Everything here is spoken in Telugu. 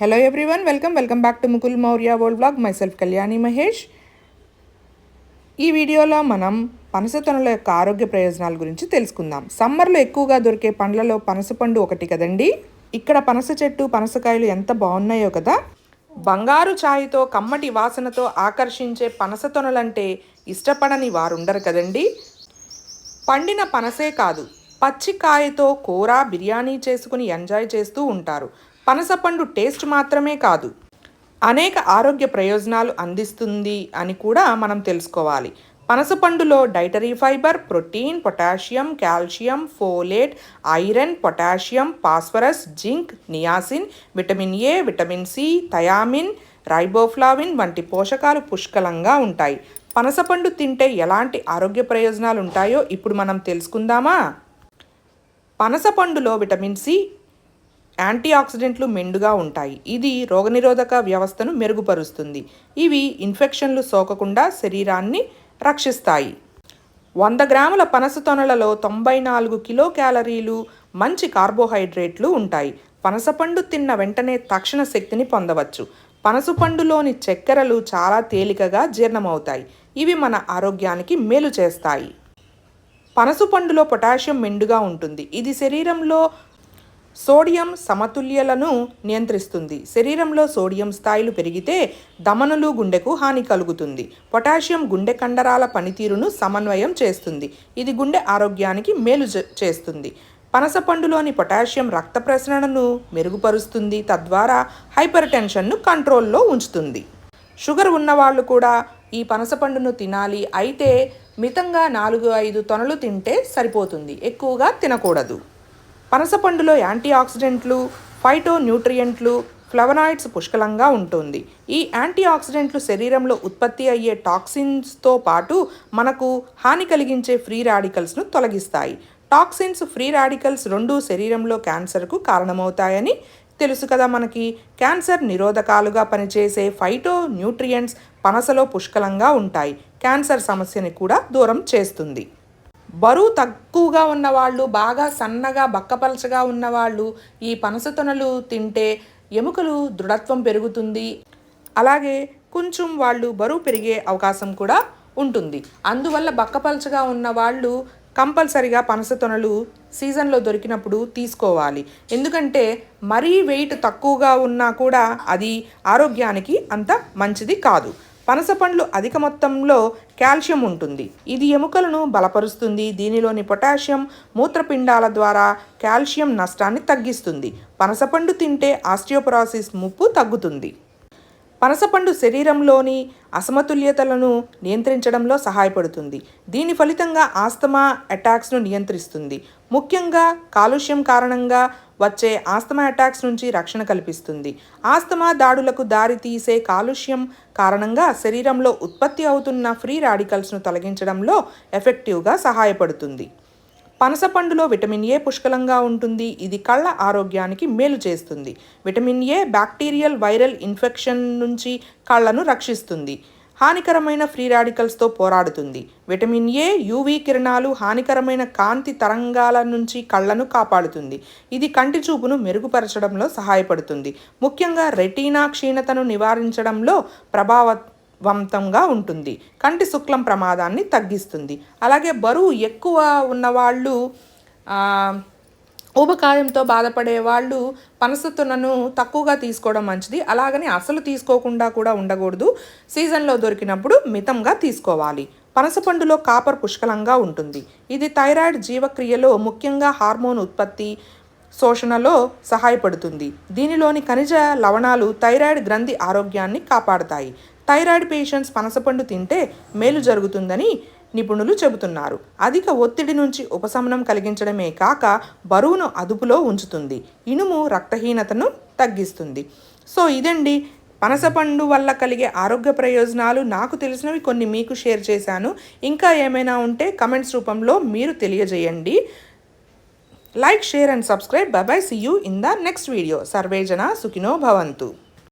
Hello everyone welcome welcome back to Mukul Maurya world blog myself Kalyani Mahesh ఈ వీడియోలో మనం పనస తొనల యొక్క ఆరోగ్య ప్రయోజనాల గురించి తెలుసుకుందాం. సమ్మర్లో ఎక్కువగా దొరికే పండ్లలో పనసపండు ఒకటి కదండి? ఇక్కడ పనస చెట్టు పనసకాయలు ఎంత బాగున్నాయో కదా? బంగారు ఛాయతో కమ్మటి వాసనతో ఆకర్షించే పనస తొనలంటే ఇష్టపడని వారుండరు కదండి? పండిన పనసే కాదు పచ్చికాయతో కూర బిర్యానీ చేసుకుని ఎంజాయ్ చేస్తూ ఉంటారు. పనసపండు టేస్ట్ మాత్రమే కాదు అనేక ఆరోగ్య ప్రయోజనాలు అందిస్తుంది అని కూడా మనం తెలుసుకోవాలి. పనసపండులో dietary fibre protein potassium calcium folate iron potassium phosphorus zinc niacin vitamin A vitamin C thiamine riboflavin వంటి పోషకాలు పుష్కలంగా ఉంటాయి. పనసపండు తింటే ఎలాంటి ఆరోగ్య ప్రయోజనాలు ఉంటాయో ఇప్పుడు మనం తెలుసుకుందామా? పనసపండులో విటమిన్ సి యాంటీ ఆక్సిడెంట్లు మెండుగా ఉంటాయి. ఇది రోగనిరోధక వ్యవస్థను మెరుగుపరుస్తుంది. ఇవి ఇన్ఫెక్షన్లు సోకకుండా శరీరాన్ని రక్షిస్తాయి. వంద గ్రాముల పనస తొనలలో తొంభై నాలుగు కిలో క్యాలరీలు మంచి కార్బోహైడ్రేట్లు ఉంటాయి. పనసపండు తిన్న వెంటనే తక్షణ శక్తిని పొందవచ్చు. పనసపండులోని చక్కెరలు చాలా తేలికగా జీర్ణమవుతాయి. ఇవి మన ఆరోగ్యానికి మేలు చేస్తాయి. పనసపండులో పొటాషియం మెండుగా ఉంటుంది. ఇది శరీరంలో సోడియం సమతుల్యలను నియంత్రిస్తుంది. శరీరంలో సోడియం స్థాయిలు పెరిగితే దమనులు గుండెకు హాని కలుగుతుంది. పొటాషియం గుండె కండరాల పనితీరును సమన్వయం చేస్తుంది. ఇది గుండె ఆరోగ్యానికి మేలు చేస్తుంది. పనస పండులోని పొటాషియం రక్త ప్రసరణను మెరుగుపరుస్తుంది. తద్వారా హైపర్ టెన్షన్ను కంట్రోల్లో ఉంచుతుంది. షుగర్ ఉన్నవాళ్ళు కూడా ఈ పనసపండును తినాలి. అయితే మితంగా నాలుగు ఐదు తొనలు తింటే సరిపోతుంది. ఎక్కువగా తినకూడదు. పనసపండులో యాంటీ ఆక్సిడెంట్లు ఫైటో న్యూట్రియంట్లు ఫ్లవనాయిడ్స్ పుష్కలంగా ఉంటుంది. ఈ యాంటీ ఆక్సిడెంట్లు శరీరంలో ఉత్పత్తి అయ్యే టాక్సిన్స్తో పాటు మనకు హాని కలిగించే ఫ్రీ రాడికల్స్ను తొలగిస్తాయి. టాక్సిన్స్ ఫ్రీ రాడికల్స్ రెండు శరీరంలో క్యాన్సర్కు కారణమవుతాయని తెలుసు కదా మనకి. క్యాన్సర్ నిరోధకాలుగా పనిచేసే ఫైటో న్యూట్రియంట్స్ పనసలో పుష్కలంగా ఉంటాయి. క్యాన్సర్ సమస్యని కూడా దూరం చేస్తుంది. బరువు తక్కువగా ఉన్నవాళ్ళు బాగా సన్నగా బక్కపలచగా ఉన్నవాళ్ళు ఈ పనసతొనలు తింటే ఎముకలు దృఢత్వం పెరుగుతుంది. అలాగే కొంచెం వాళ్ళు బరువు పెరిగే అవకాశం కూడా ఉంటుంది. అందువల్ల బక్కపలచగా ఉన్న వాళ్ళు కంపల్సరిగా పనస తొనలు సీజన్లో దొరికినప్పుడు తీసుకోవాలి. ఎందుకంటే మరీ వెయిట్ తక్కువగా ఉన్నా కూడా అది ఆరోగ్యానికి అంత మంచిది కాదు. పనస పండ్లు అధిక మొత్తంలో కాల్షియం ఉంటుంది. ఇది ఎముకలను బలపరుస్తుంది. దీనిలోని పొటాషియం మూత్రపిండాల ద్వారా కాల్షియం నష్టాన్ని తగ్గిస్తుంది. పనసపండు తింటే ఆస్టియోపరాసిస్ ముప్పు తగ్గుతుంది. పనసపండు శరీరంలోని అసమతుల్యతలను నియంత్రించడంలో సహాయపడుతుంది. దీని ఫలితంగా ఆస్తమా అటాక్స్ను నియంత్రిస్తుంది. ముఖ్యంగా కాలుష్యం కారణంగా వచ్చే ఆస్తమా అటాక్స్ నుంచి రక్షణ కల్పిస్తుంది. ఆస్తమా దాడులకు దారి తీసే కాలుష్యం కారణంగా శరీరంలో ఉత్పత్తి అవుతున్న ఫ్రీ రాడికల్స్ను తొలగించడంలో ఎఫెక్టివ్గా సహాయపడుతుంది. పనస పండులో విటమిన్ ఏ పుష్కలంగా ఉంటుంది? ఇది కళ్ళ ఆరోగ్యానికి మేలు చేస్తుంది. Vitamin A bacterial viral infection నుంచి కళ్ళను రక్షిస్తుంది. హానికరమైన ఫ్రీ రాడికల్స్తో పోరాడుతుంది. విటమిన్ ఏ యూవీ కిరణాలు హానికరమైన కాంతి తరంగాల నుంచి కళ్ళను కాపాడుతుంది. ఇది కంటి చూపును మెరుగుపరచడంలో సహాయపడుతుంది. ముఖ్యంగా రెటీనా క్షీణతను నివారించడంలో ప్రభావ వంతంగా ఉంటుంది. కంటి శుక్లం ప్రమాదాన్ని తగ్గిస్తుంది. అలాగే బరువు ఎక్కువ ఉన్నవాళ్ళు ఊబకాయంతో బాధపడే వాళ్ళు పనసతునను తక్కువగా తీసుకోవడం మంచిది. అలాగని అసలు తీసుకోకుండా కూడా ఉండకూడదు. సీజన్లో దొరికినప్పుడు మితంగా తీసుకోవాలి. పనసపండులో కాపర్ పుష్కలంగా ఉంటుంది. ఇది థైరాయిడ్ జీవక్రియలో ముఖ్యంగా హార్మోన్ ఉత్పత్తి శోషణలో సహాయపడుతుంది. దీనిలోని ఖనిజ లవణాలు థైరాయిడ్ గ్రంథి ఆరోగ్యాన్ని కాపాడతాయి. థైరాయిడ్ పేషెంట్స్ పనసపండు తింటే మేలు జరుగుతుందని నిపుణులు చెబుతున్నారు. అధిక ఒత్తిడి నుంచి ఉపశమనం కలిగించడమే కాక బరువును అదుపులో ఉంచుతుంది. ఇనుము రక్తహీనతను తగ్గిస్తుంది. సో ఇదండి. పనసపండు వల్ల కలిగే ఆరోగ్య ప్రయోజనాలు నాకు తెలిసినవి కొన్ని మీకు షేర్ చేశాను. ఇంకా ఏమైనా ఉంటే కమెంట్స్ రూపంలో మీరు తెలియజేయండి. Like share and subscribe. Bye bye. See you in the next video సర్వేజన సుఖినో భవంతు.